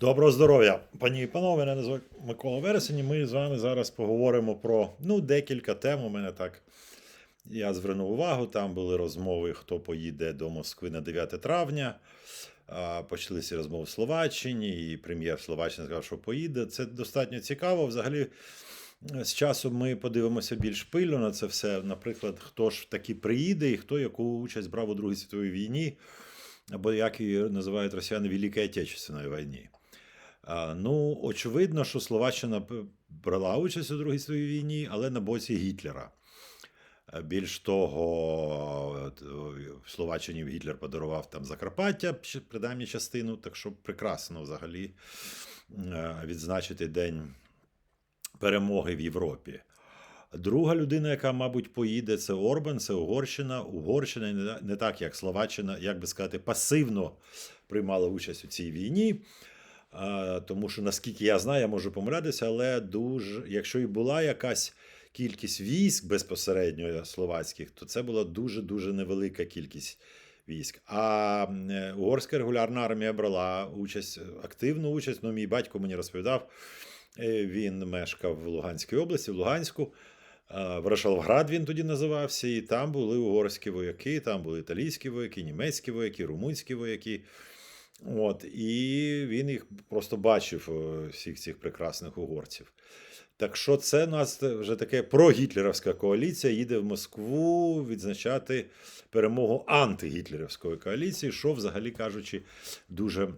Доброго здоров'я, пані і панове. Мене звати Микола Вересень. Ми з вами зараз поговоримо про ну, декілька тем. У мене так. Я звернув увагу, там були розмови, хто поїде до Москви на 9 травня. Почалися розмови в Словаччині, і прем'єр Словаччини сказав, що поїде. Це достатньо цікаво. Взагалі, з часом ми подивимося більш пильно на це все. Наприклад, хто ж таки приїде і хто яку участь брав у Другій світовій війні, або як її називають росіяни Великій Отечественної війні. Ну, очевидно, що Словаччина брала участь у Другій світовій війні, але на боці Гітлера. Більш того, в Словаччині Гітлер подарував там Закарпаття, принаймні частину, так що прекрасно взагалі відзначити День перемоги в Європі. Друга людина, яка, мабуть, поїде, це Орбан, це Угорщина. Угорщина не так, як Словаччина, як би сказати, пасивно приймала участь у цій війні. Тому що, наскільки я знаю, я можу помилятися, але дуже, якщо і була якась кількість військ безпосередньо словацьких, то це була дуже-дуже невелика кількість військ. А е, угорська регулярна армія брала участь, активну участь. Ну, мій батько мені розповідав, е, він мешкав в Луганській області, в Луганську. А, Варшавград він тоді називався, і там були угорські вояки, там були італійські вояки, німецькі вояки, румунські вояки. От, і він їх просто бачив, е, всіх цих прекрасних угорців. Так що це у нас вже таке прогітлерівська коаліція їде в Москву відзначати перемогу антигітлерівської коаліції, що, взагалі кажучи, дуже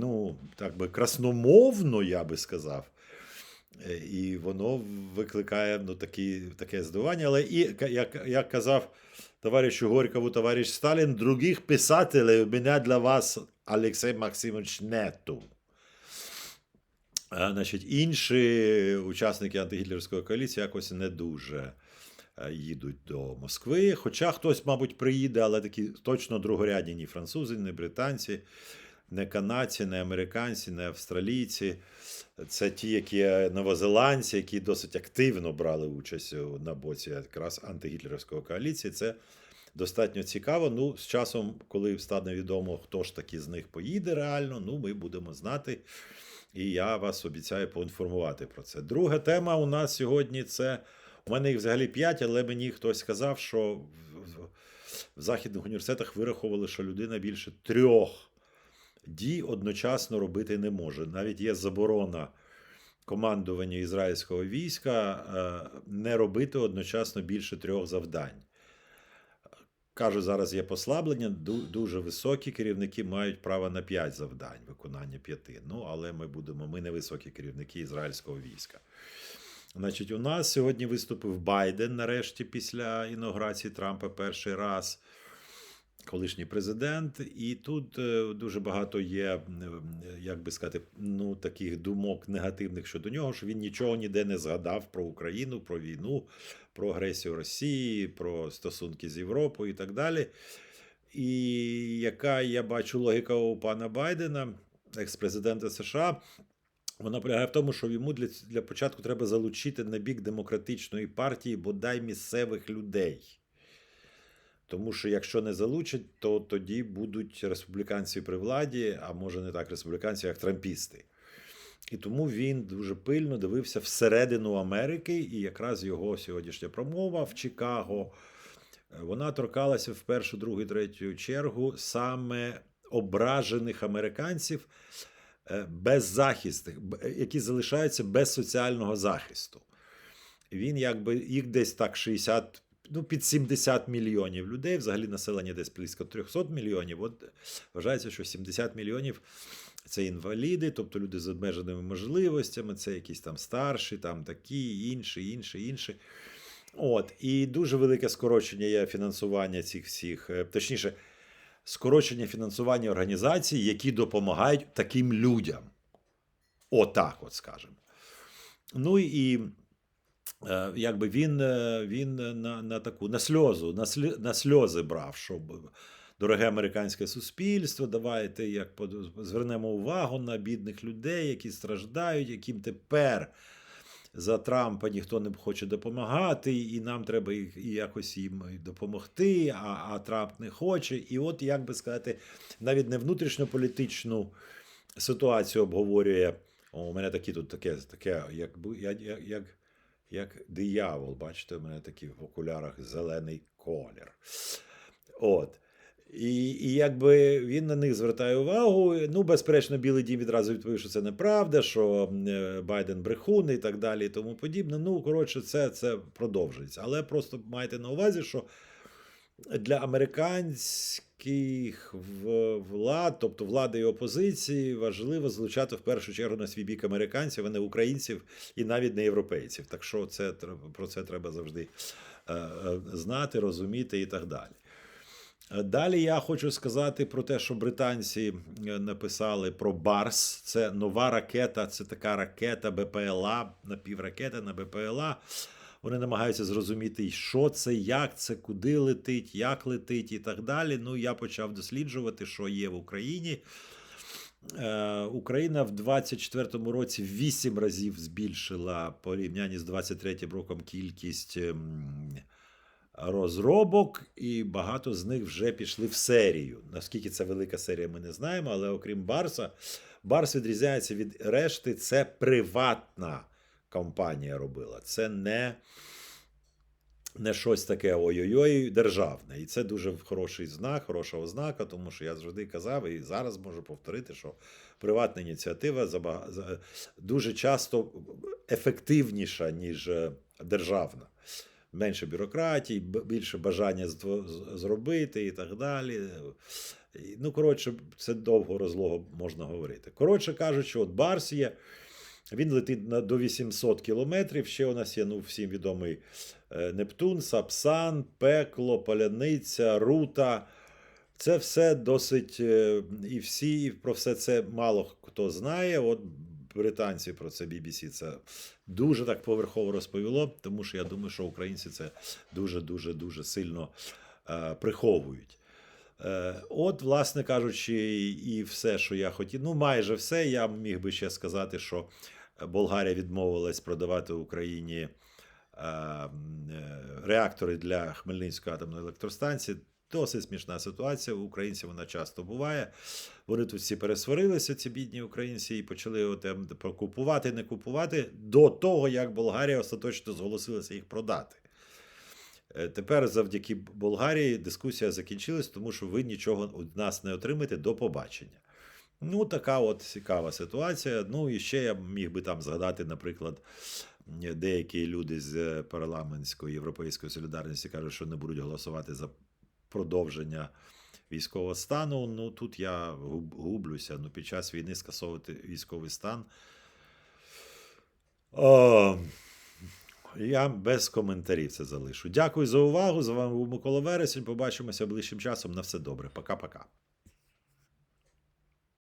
ну, так би красномовно, я би сказав. Е, І воно викликає ну, такі, таке здивування. Але і, як, як казав товаришу Горькову, товариш Сталін, других писателів мене для вас, Олексій Максимович, нету. Значить, інші учасники антигітлерської коаліції якось не дуже е, їдуть до Москви. Хоча хтось, мабуть, приїде, але такі точно другорядні ні французи, ні британці, не канадці, не американці, не австралійці. Це ті, які новозеландці, які досить активно брали участь на боці якраз антигітлерівської коаліції. Це достатньо цікаво. Ну, з часом, коли стане відомо, хто ж таки з них поїде реально, ну ми будемо знати. І я вас обіцяю поінформувати про це. Друга тема у нас сьогодні це. У мене їх взагалі п'ять, але мені хтось сказав, що в, в, західних університетах вирахували, що людина більше трьох дій одночасно робити не може. Навіть є заборона командування ізраїльського війська е, не робити одночасно більше трьох завдань. Кажу, зараз є послаблення, ду- дуже високі керівники мають право на п'ять завдань, виконання п'яти. Ну, але ми будемо, ми не високі керівники ізраїльського війська. Значить, у нас сьогодні виступив Байден, нарешті, після інаугурації Трампа перший раз, колишній президент. І тут е, дуже багато є, е, як би сказати, ну, таких думок негативних щодо нього, що він нічого ніде не згадав про Україну, про війну, про агресію Росії, про стосунки з Європою і так далі. І яка я бачу логіка у пана Байдена, екс-президента США, вона полягає в тому, що йому для, для початку треба залучити на бік демократичної партії бодай місцевих людей. Тому що якщо не залучать, то тоді будуть республіканці при владі, а може не так республіканці, як трампісти. І тому він дуже пильно дивився всередину Америки, і якраз його сьогоднішня промова в Чикаго. е, Вона торкалася в першу, другу, третю чергу саме ображених американців е, беззахисних, які залишаються без соціального захисту. Він якби їх десь так 60, ну під 70 мільйонів людей, взагалі населення десь близько 300 мільйонів. От вважається, що 70 мільйонів це інваліди, тобто люди з обмеженими можливостями, це якісь там старші, там такі, інші, інші, інші. От, і дуже велике скорочення є фінансування цих всіх, е, точніше, скорочення фінансування організацій, які допомагають таким людям. Отак, от скажемо. Ну і якби він, е, він на, на таку на сльозу, на, слі, на сльози брав, щоб дороге американське суспільство, давайте як звернемо увагу на бідних людей, які страждають, яким тепер за Трампа ніхто не хоче допомагати, і нам треба їх і якось їм допомогти, а, а Трамп не хоче. І от, як би сказати, навіть не внутрішньополітичну ситуацію обговорює. О, у мене такі тут таке, таке як, як, як, як, диявол. Бачите, у мене такий в окулярах зелений колір. От. І, і якби він на них звертає увагу. Ну, безперечно, Білий Дім відразу відповів, що це неправда, що е, Байден брехун і так далі, і тому подібне. Ну, коротше, це, це продовжується. Але просто майте на увазі, що для американських в- влад, тобто влади і опозиції, важливо залучати в першу чергу на свій бік американців, а не українців і навіть не європейців. Так що це про це треба завжди е, е, знати, розуміти і так далі. Далі я хочу сказати про те, що британці е, написали про Барс. Це нова ракета, це така ракета БПЛА, напівракета на БПЛА. Вони намагаються зрозуміти, що це, як це, куди летить, як летить і так далі. Ну, я почав досліджувати, що є в Україні. Е, Україна в 24-му році в 8 разів збільшила порівнянні з 23-м роком кількість ем, розробок, і багато з них вже пішли в серію. Наскільки це велика серія, ми не знаємо, але окрім Барса, Барс відрізняється від решти. Це приватна компанія робила. Це не, не щось таке ой-ой-ой державне. І це дуже хороший знак, хороша ознака, тому що я завжди казав, і зараз можу повторити, що приватна ініціатива дуже часто ефективніша, ніж е, державна менше бюрократії, більше бажання зробити і так далі. Ну, коротше, це довго розлого можна говорити. Коротше кажучи, от Барс є, він летить на, до 800 кілометрів. Ще у нас є ну, всім відомий е, Нептун, Сапсан, Пекло, Паляниця, Рута. Це все досить. е, І всі про все це мало хто знає. От британці про це BBC це дуже так поверхово розповіло, тому що я думаю, що українці це дуже дуже дуже сильно е, приховують. Е, от, власне кажучи, і все, що я хотів, ну майже все. Я міг би ще сказати, що Болгарія відмовилась продавати Україні е, е, реактори для Хмельницької атомної електростанції. Досить смішна ситуація. У українців вона часто буває. Вони тут всі пересварилися, ці бідні українці, і почали от, ем, купувати, не купувати до того, як Болгарія остаточно зголосилася їх продати. Е, Тепер завдяки Болгарії дискусія закінчилась, тому що ви нічого від нас не отримаєте до побачення. Ну, така от цікава ситуація. Ну і ще я міг би там згадати, наприклад, деякі люди з парламентської європейської солідарності кажуть, що не будуть голосувати за продовження військового стану. Ну тут я гублюся. Ну, під час війни скасовувати військовий стан. О, я без коментарів це залишу. Дякую за увагу. З вами був Микола Вересень. Побачимося ближчим часом. На все добре. Пока-пока.